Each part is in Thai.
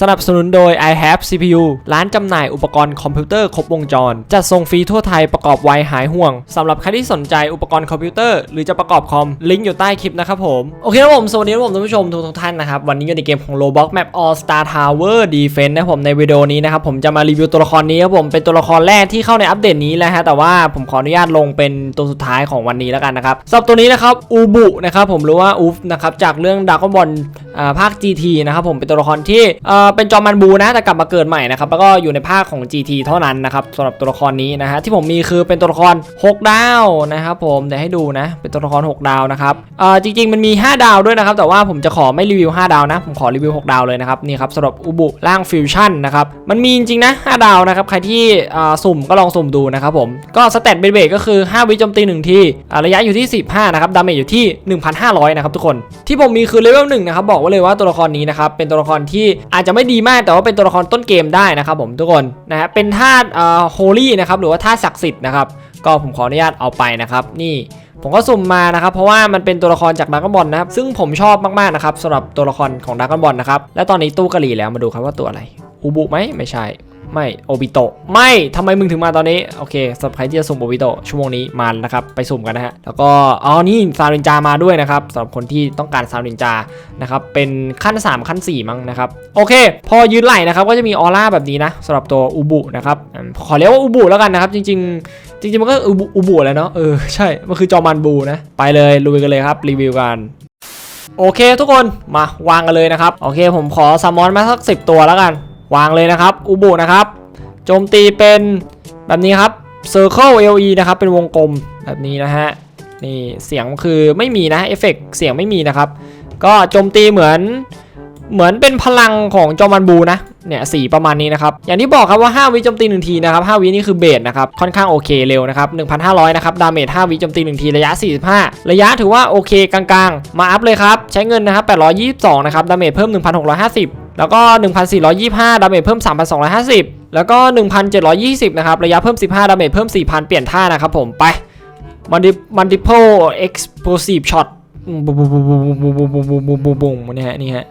สนับสนุนโดย i have CPU ร้านจำหน่ายอุปกรณ์คอมพิวเตอร์ครบวงจร จัดส่งฟรีทั่วไทยประกอบไวหายห่วงสำหรับใครที่สนใจอุปกรณ์คอมพิวเตอร์หรือจะประกอบคอม ลิงก์อยู่ใต้คลิปนะครับผม โอเคครับผม สวัสดีครับผมท่านผู้ชมทุกท่านนะครับ วันนี้อยู่ในเกมของ Roblox Map All Star Tower Defense นะผมในวิดีโอนี้นะครับ ผมจะมารีวิวตัวละครนี้ครับผมเป็นตัวละครแรกที่เข้าในอัปเดตนี้แล้วฮะแต่ว่าผมขออนุญาตลงเป็นตัวสุดท้ายของวันนี้แล้วกันนะครับสำหรับตัวนี้นะครับอูบุนะครับผมหรือว่าอูฟนะครับจากเรื่องด r a ก้อนบอลภาค GT นะครับผมเป็นตัวละครที่อเป็นจอมันบูนะแต่กลับมาเกิดใหม่นะครับแล้วก็อยู่ในภาคของ GT เท่านั้นนะครับสำหรับตัวละครนี้นะฮะที่ผมมีคือเป็นตัวละคร 6 ดาวนะครับผมเดี๋ยวให้ดูนะเป็นตัวละคร 6 ดาวนะครับเอ่อจริง ๆ มันมี 5 ดาวด้วยนะครับแต่ว่าผมจะขอไม่รีวิว 5 ดาวนะ ผมขอรีวิว 6 ดาวเลยนะครับนี่ครับสำหรับอุบุร่างฟิวชั่นนะครับมันมีจริงนะ 5 ดาวนะครับใครที่อ่าสุ่มก็ลองสุ่มดูนะครับผมก็สเตตเบสก็คือ 5 วิโจมตี1ทีอ่าระยะอยู่ที่ 15นะครับดาเมจอยู่ที่ 1,500นะครับทุกคนที่ผมมีคือเลเวล1นะครับบอกไว้เลยว่าตัวละครนี้นะครับเป็นตัวละครที่อาจจะไม่ดีมากแต่ว่าเป็นตัวละครต้นเกมได้นะครับผมทุกคนนะฮะเป็นธาตุอ่าโฮลี่นะครับหรือว่าธาตุศักดิ์สิทธิ์นะครับก็ผมขออนุญาตเอาไปนะครับนี่ผมก็สุ่มมานะครับเพราะว่ามันเป็นตัวละครจากดากอนบอลนะครับซึ่งผมชอบมากๆนะครับสำหรับตัวละครของดากอนบอลนะครับและตอนนี้ตู้กะหรี่แล้วมาดูครับว่าตัวอะไรอูบุไหมไม่ใช่ ไม่โอบิโตะไม่ทำไมมึงถึงมาตอนนี้ โอเคสำหรับใครที่จะสุ่มโอบิโตะชั่วโมงนี้มานะครับ ไปสุ่มกันนะฮะ แล้วก็อ๋อนี่ซาลินจามาด้วยนะครับสำหรับคนที่ต้องการซาลินจานะครับ เป็นขั้น 3 ขั้น 4 มั้งนะครับ โอเค พอยืนไหลนะครับ ก็จะมีออร่าแบบนี้นะสำหรับตัวอูบุนะครับ ขอเรียกว่าอูบุแล้วกันนะครับ จริง ๆ จริงๆมันก็อูบุอูบุแล้วเนาะเออใช่มันคือจอมันบูนะไปเลยลุยกันเลยครับรีวิวกันโอเค ทุกคนมาวางกันเลยนะครับ โอเค ผมขอซัมมอนมาสักสิตัวแล้วกัน วางเลยนะครับอูบุนะครับโจมตีเป็นแบบนี้ครับ Circle LE นะครับเป็นวงกลมแบบนี้นะฮะนี่เสียงคือไม่มีนะเอฟเฟกเสียงไม่มีนะครับ ก็โจมตีเหมือนเหมือนเป็นพลังของจอมันบูนะเนี่ยสีประมาณนี้นะครับ อย่างที่บอกครับว่า 5 วิโจมตี1ทีนะครับ 5 วินี่คือเบสนะครับ ค่อนข้างโอเคเร็วนะครับ 1,500 นะครับ ดาเมจ 5 วิโจมตี1ที ระยะ 45 ระยะถือว่าโอเคกลางๆ มาอัพเลยครับ ใช้เงินนะครับ 822 นะครับ ดาเมจเพิ่ม 1,650 แล้วก็ 1,425 ดาเมจเพิ่ม 3,250 แล้วก็ 1,720 นะครับ ระยะเพิ่ม 15 ดาเมจเพิ่ม 4,000 เปลี่ยนท่านะครับผม ไป multiple explosive shot บุ้มบุ้มบุ้มบุ้มบุ้มบุ้มบุ้มบุ้มบุ้มบุ้มบุ้มนี่ฮะนี่ฮะ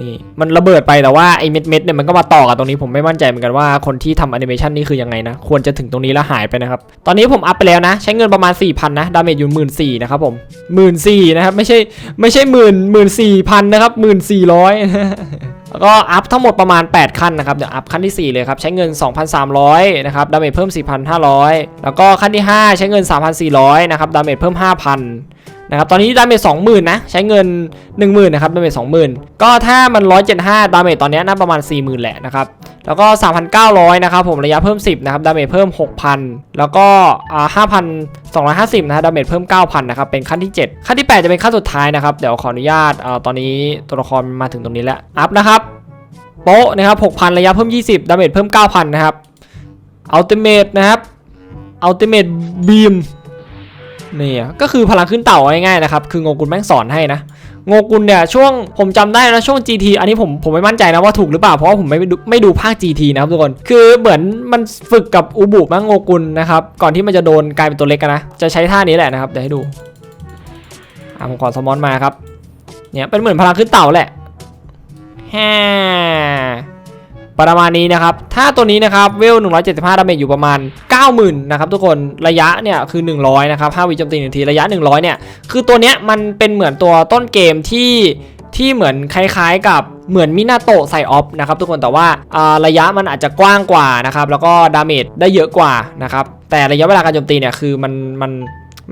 นี่มันระเบิดไปแต่ว่าไอ้เม็ดเม็ดเนี่ยมันก็มาต่อกับตรงนี้ผมไม่มั่นใจเหมือนกันว่าคนที่ทำแอนิเมชันนี่คือยังไงนะ ควรจะถึงตรงนี้แล้วหายไปนะครับ ตอนนี้ผมอัพไปแล้วนะ ใช้เงินประมาณ 4 0 0 0 นะ ดาเมจอยู่หมื่นสี่นะครับผมหมื่นสี่นะครับไม่ใช่ไม่ใช่หมื่นหมื่นสี่พันนะครับหมื่นสี่ร้อยแล้วก็อัพทั้งหมดประมาณ 8 ขั้นนะครับเดี๋ยวอัพขั้นที่ 4 เลยครับ ใช้เงิน 2,300 นะครับ ดาเมจเพิ่ม 4,500 แล้วก็ขั้นที่ 5 ใช้เงิน 3,400 นะครับ ดาเมจเพิ่ม 5,000 นะครับตอนนี้ดาเมจ20,000นะใช้เงิน 10,000นะครับดาเมจ20,000ก็ถ้ามัน175ดาเมจตอนนี้น่าประมาณ 40,000 แหละนะครับแล้วก็ 3,900 นะครับผมระยะเพิ่ม 10 นะครับดาเมจเพิ่ม 6,000 แล้วก็อ่า5,250 นะฮะดาเมจเพิ่ม 9,000 นะครับเป็นขั้นที่ 7 ขั้นที่ 8 จะเป็นขั้นสุดท้ายนะครับเดี๋ยวขออนุญาตอ่าตอนนี้ตัวละครมาถึงตรงนี้แล้วอัพนะครับโป๊ะนะครับ6,000 ระยะเพิ่ม 20 ดาเมจเพิ่ม 9,000 นะครับอัลติเมทนะครับอัลติเมทบีม นี่อะก็คือพลังขึ้นเต่าง่ายๆนะครับคือโงกุลแม่งสอนให้นะโงกุลเนี่ยช่วงผมจำได้นะช่วง GT อันนี้ผมผมไม่มั่นใจนะว่าถูกหรือเปล่าเพราะว่าผมไม่ดูไม่ดูภาค GT นะครับทุกคนคือเหมือนมันฝึกกับอูบุมั้งโงกุลนะครับก่อนที่มันจะโดนกลายเป็นตัวเล็กนะจะใช้ท่านี้แหละนะครับเดี๋ยวให้ดูอะผมขอสมอนมาครับเนี่ยเป็นเหมือนพลังขึ้นเต่าแหละแฮ่ ประมาณนี้นะครับ ถ้าตัวนี้นะครับเวล 175 ดาเมจอยู่ประมาณ 90,000 นะครับทุกคนระยะเนี่ยคือ 100 นะครับ5วิโจมตีหนึ่งทีระยะ 100 เนี่ย คือตัวเนี้ยมันเป็นเหมือนตัวต้นเกมที่ที่เหมือนคล้ายๆกับเหมือนมินาโตะใส่ออฟนะครับทุกคนแต่ว่าาระยะมันอาจจะกว้างกว่านะครับแล้วก็ดาเมจได้เยอะกว่านะครับแต่ระยะเวลาการโจมตีเนี่ยคือมันมัน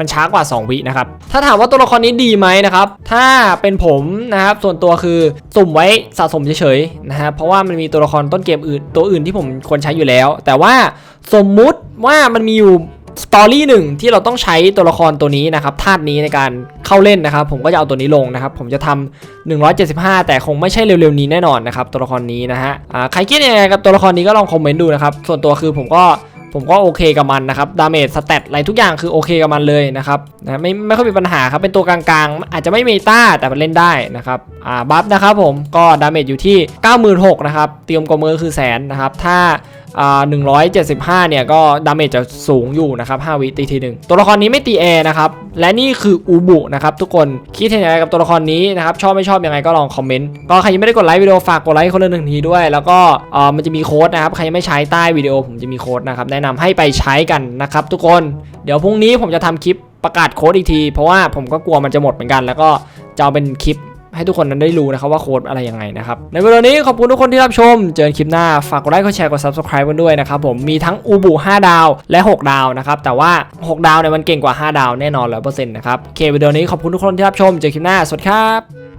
มันช้ากว่า 2 วินะครับ ถ้าถามว่าตัวละครนี้ดีไหมนะครับ ถ้าเป็นผมนะครับ ส่วนตัวคือสุ่มไว้สะสมเฉยๆนะฮะ เพราะว่ามันมีตัวละครต้นเกมอื่นตัวอื่นที่ผมควรใช้อยู่แล้ว แต่ว่าสมมุติว่ามันมีอยู่สตอรี่หนึ่งที่เราต้องใช้ตัวละครตัวนี้นะครับธาตุนี้ในการเข้าเล่นนะครับ ผมก็จะเอาตัวนี้ลงนะครับ ผมจะทำ175 แต่คงไม่ใช่เร็วๆนี้แน่นอนนะครับ ตัวละครนี้นะฮะอ่าใครคิดยังไงกับตัวละครนี้ก็ลองคอมเมนต์ดูนะครับ ส่วนตัวคือผมก็ ผมก็โอเคกับมันนะครับดาเมจสเตตอะไรทุกอย่างคือโอเคกับมันเลยนะครับนะไม่ไม่ค่อยมีปัญหาครับเป็นตัวกลางๆ อาจจะไม่เมตาแต่มันเล่นได้นะครับอ่าบัฟนะครับผมก็ดาเมจอยู่ที่ 96,000นะครับเตรียมกว่ามือคือแสนนะครับถ้าอ่า 175 เนี่ยก็ดาเมจจะสูงอยู่นะครับ5วิตีทีหนึ่งตัวละครนี้ไม่ตีแอร์นะครับและนี่คืออูบุนะครับทุกคนคิดเห็นยังไงกับตัวละครนี้นะครับชอบไม่ชอบยังไงก็ลองคอมเมนต์ก็ใครยังไม่ได้กดไลค์วิดีโอฝากกดไลค์คนละหนึ่งทีด้วย แล้วก็มันจะมีโค้ดนะครับใครยังไม่ใช้ใต้วิดีโอผมจะมีโค้ดนะครับแนะนำให้ไปใช้กันนะครับทุกคนเดี๋ยวพรุ่งนี้ผมจะทำคลิปประกาศโค้ดอีกที เพราะว่าผมก็กลัวมันจะหมดเหมือนกัน แล้วก็จะเอาเป็นคลิป ให้ทุกคนนั้นได้รู้นะครับว่าโค้ดอะไรยังไงนะครับ ในวิดีโอนี้ขอบคุณทุกคนที่รับชม เจอกันคลิปหน้า ฝากกดไลค์ กดแชร์ กด subscribe กันด้วยนะครับผมมีทั้งอูบู5ดาว และ 6 ดาวนะครับ แต่ว่า 6 ดาวเนี่ยมันเก่งกว่า 5 ดาวแน่นอนร้อยเปอร์เซ็นต์นะครับ โอเควิดีโอนี้ขอบคุณทุกคนที่รับชม เจอกันคลิปหน้า สวัสดีครับ